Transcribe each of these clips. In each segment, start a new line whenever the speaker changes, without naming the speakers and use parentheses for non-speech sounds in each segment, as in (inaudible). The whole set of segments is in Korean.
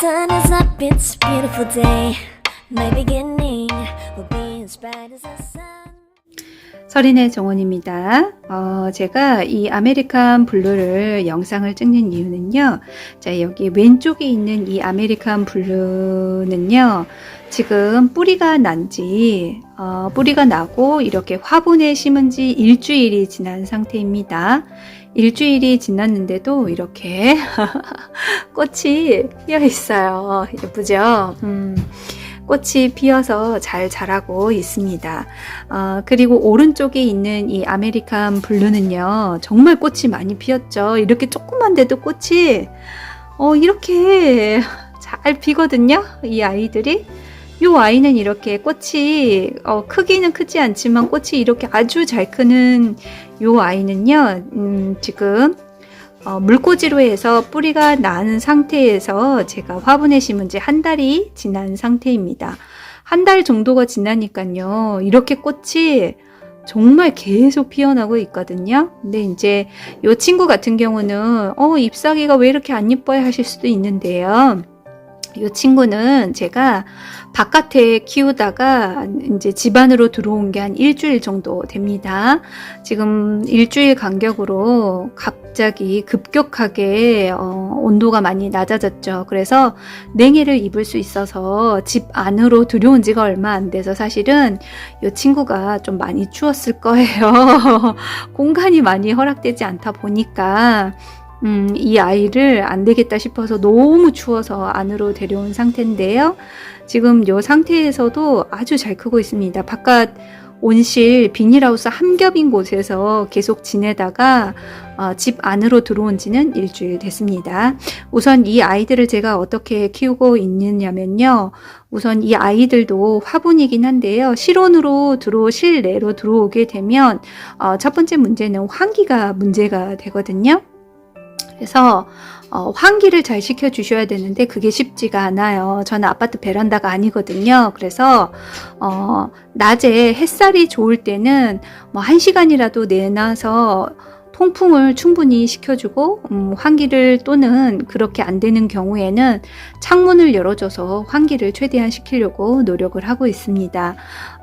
sun is up, it's a beautiful day. My beginning will be as bright as the sun.
서린의 정원입니다. 어, 제가 이 아메리칸 블루를 영상을 찍는 이유는요. 자, 여기 왼쪽에 있는 이 아메리칸 블루는요. 지금 뿌리가 난지, 어, 뿌리가 나고 이렇게 화분에 심은 지 일주일이 지난 상태입니다. 일주일이 지났는데도 이렇게 (laughs) 꽃이 피어 있어요. 예쁘죠? 음. 꽃이 피어서 잘 자라고 있습니다. 어, 그리고 오른쪽에 있는 이 아메리칸 블루는요, 정말 꽃이 많이 피었죠. 이렇게 조그만데도 꽃이, 어, 이렇게 (laughs) 잘 피거든요. 이 아이들이. 이 아이는 이렇게 꽃이, 어, 크기는 크지 않지만 꽃이 이렇게 아주 잘 크는 이 아이는요, 음, 지금 어, 물꽂이로 해서 뿌리가 난 상태에서 제가 화분에 심은 지 한 달이 지난 상태입니다. 한 달 정도가 지나니까요. 이렇게 꽃이 정말 계속 피어나고 있거든요. 근데 이제 이 친구 같은 경우는 어, 잎사귀가 왜 이렇게 안 예뻐요 하실 수도 있는데요. 이 친구는 제가 바깥에 키우다가 이제 집 안으로 들어온 게 한 일주일 정도 됩니다. 지금 일주일 간격으로 갑자기 급격하게 어, 온도가 많이 낮아졌죠. 그래서 냉해를 입을 수 있어서 집 안으로 들여온 지가 얼마 안 돼서 사실은 이 친구가 좀 많이 추웠을 거예요. (laughs) 공간이 많이 허락되지 않다 보니까 음, 이 아이를 안 되겠다 싶어서 너무 추워서 안으로 데려온 상태인데요. 지금 이 상태에서도 아주 잘 크고 있습니다. 바깥 온실 비닐하우스 한 겹인 곳에서 계속 지내다가 어, 집 안으로 들어온 지는 일주일 됐습니다. 우선 이 아이들을 제가 어떻게 키우고 있느냐면요. 우선 이 아이들도 화분이긴 한데요. 실온으로 들어 실내로 들어오게 되면 어, 첫 번째 문제는 환기가 문제가 되거든요. 그래서 어, 환기를 잘 시켜 주셔야 되는데 그게 쉽지가 않아요. 저는 아파트 베란다가 아니거든요. 그래서 어, 낮에 햇살이 좋을 때는 뭐 한 시간이라도 내놔서 통풍을 충분히 시켜주고 음, 환기를 또는 그렇게 안 되는 경우에는 창문을 열어줘서 환기를 최대한 시키려고 노력을 하고 있습니다.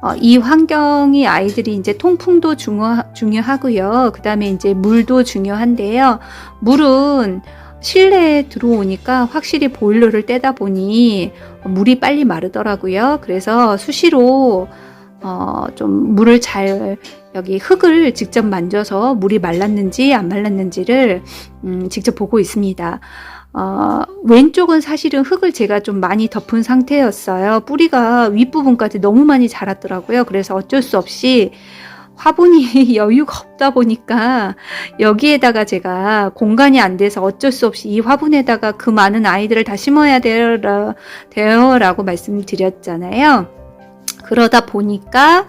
어, 이 환경이 아이들이 이제 통풍도 중요, 중요하고요. 그 다음에 이제 물도 중요한데요. 물은 실내에 들어오니까 확실히 보일러를 떼다 보니 물이 빨리 마르더라고요. 그래서 수시로 어, 좀 물을 잘 여기 흙을 직접 만져서 물이 말랐는지 안 말랐는지를 음, 직접 보고 있습니다. 어, 왼쪽은 사실은 흙을 제가 좀 많이 덮은 상태였어요. 뿌리가 윗부분까지 너무 많이 자랐더라고요. 그래서 어쩔 수 없이 화분이 (laughs) 여유가 없다 보니까 여기에다가 제가 공간이 안 돼서 어쩔 수 없이 이 화분에다가 그 많은 아이들을 다 심어야 돼요, 라고 말씀드렸잖아요. 그러다 보니까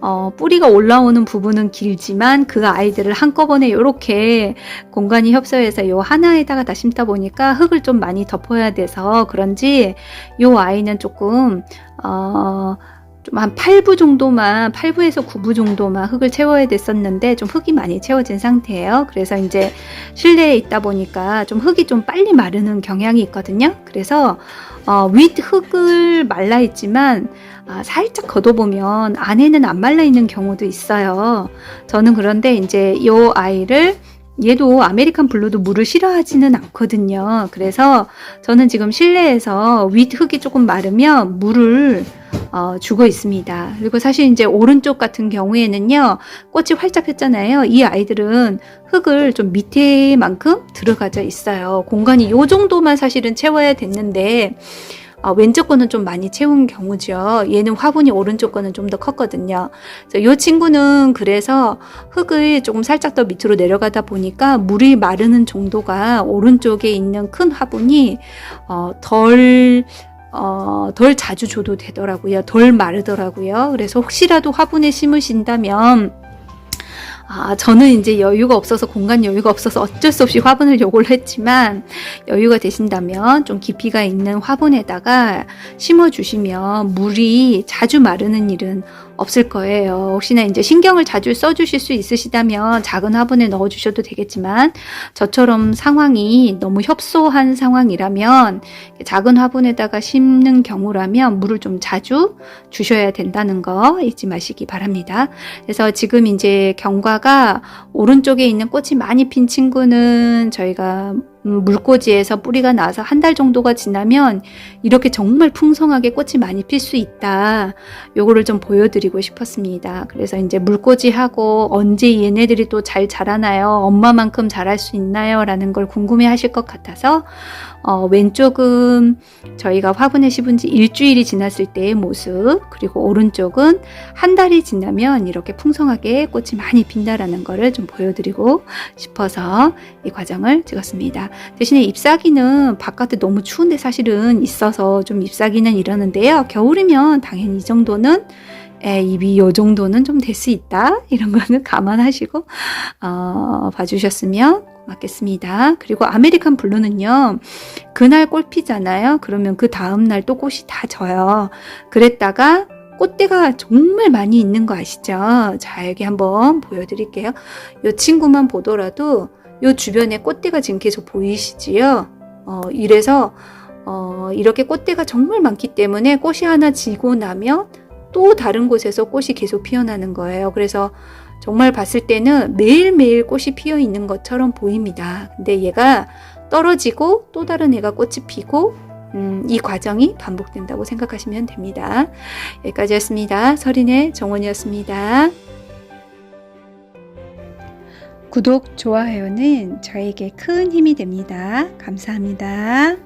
어, 뿌리가 올라오는 부분은 길지만 그 아이들을 한꺼번에 이렇게 공간이 협소해서 요 하나에다가 다 심다 보니까 흙을 좀 많이 덮어야 돼서 그런지 요 아이는 조금 어, 좀 한 8부 정도만 8부에서 9부 정도만 흙을 채워야 됐었는데 좀 흙이 많이 채워진 상태예요. 그래서 이제 실내에 있다 보니까 좀 흙이 좀 빨리 마르는 경향이 있거든요. 그래서 어, 윗 흙을 말라 있지만 아, 살짝 걷어보면 안에는 안 말라 있는 경우도 있어요. 저는 그런데 이제 이 아이를 얘도 아메리칸 블루도 물을 싫어하지는 않거든요. 그래서 저는 지금 실내에서 윗 흙이 조금 마르면 물을 어, 주고 있습니다. 그리고 사실 이제 오른쪽 같은 경우에는요, 꽃이 활짝 폈잖아요. 이 아이들은 흙을 좀 밑에만큼 들어가져 있어요. 공간이 요 정도만 사실은 채워야 됐는데, 어, 왼쪽 거는 좀 많이 채운 경우죠. 얘는 화분이 오른쪽 거는 좀 더 컸거든요. 이 친구는 그래서 흙을 조금 살짝 더 밑으로 내려가다 보니까 물이 마르는 정도가 오른쪽에 있는 큰 화분이 어, 덜 어, 덜 자주 줘도 되더라고요. 덜 마르더라고요. 그래서 혹시라도 화분에 심으신다면 아, 저는 이제 여유가 없어서 공간 여유가 없어서 어쩔 수 없이 화분을 요구를 했지만 여유가 되신다면 좀 깊이가 있는 화분에다가 심어 주시면 물이 자주 마르는 일은 없을 거예요. 혹시나 이제 신경을 자주 써주실 수 있으시다면 작은 화분에 넣어주셔도 되겠지만 저처럼 상황이 너무 협소한 상황이라면 작은 화분에다가 심는 경우라면 물을 좀 자주 주셔야 된다는 거 잊지 마시기 바랍니다. 그래서 지금 이제 경과가 오른쪽에 있는 꽃이 많이 핀 친구는 저희가 음, 물꽂이에서 뿌리가 나서 한 달 정도가 지나면 이렇게 정말 풍성하게 꽃이 많이 필 수 있다. 요거를 좀 보여드리고 싶었습니다. 그래서 이제 물꽂이하고 언제 얘네들이 또 잘 자라나요? 엄마만큼 자랄 수 있나요? 라는 걸 궁금해 하실 것 같아서 어, 왼쪽은 저희가 화분에 심은 지 일주일이 지났을 때의 모습, 그리고 오른쪽은 한 달이 지나면 이렇게 풍성하게 꽃이 많이 핀다라는 거를 좀 보여드리고 싶어서 이 과정을 찍었습니다. 대신에 잎사귀는 바깥에 너무 추운데 사실은 있어서 좀 잎사귀는 이러는데요. 겨울이면 당연히 이 정도는 에, 입이 요 정도는 좀 될 수 있다. 이런 거는 감안하시고 어, 봐주셨으면 고맙겠습니다. 그리고 아메리칸 블루는요. 그날 꽃 피잖아요. 그러면 그 다음 날 또 꽃이 다 져요. 그랬다가 꽃대가 정말 많이 있는 거 아시죠? 자, 여기 한번 보여드릴게요. 이 친구만 보더라도 이 주변에 꽃대가 지금 계속 보이시지요? 어, 이래서 어, 이렇게 꽃대가 정말 많기 때문에 꽃이 하나 지고 나면 또 다른 곳에서 꽃이 계속 피어나는 거예요. 그래서 정말 봤을 때는 매일매일 꽃이 피어 있는 것처럼 보입니다. 근데 얘가 떨어지고 또 다른 애가 꽃이 피고 음, 이 과정이 반복된다고 생각하시면 됩니다. 여기까지였습니다. 서린의 정원이었습니다. 구독, 좋아요는 저에게 큰 힘이 됩니다. 감사합니다.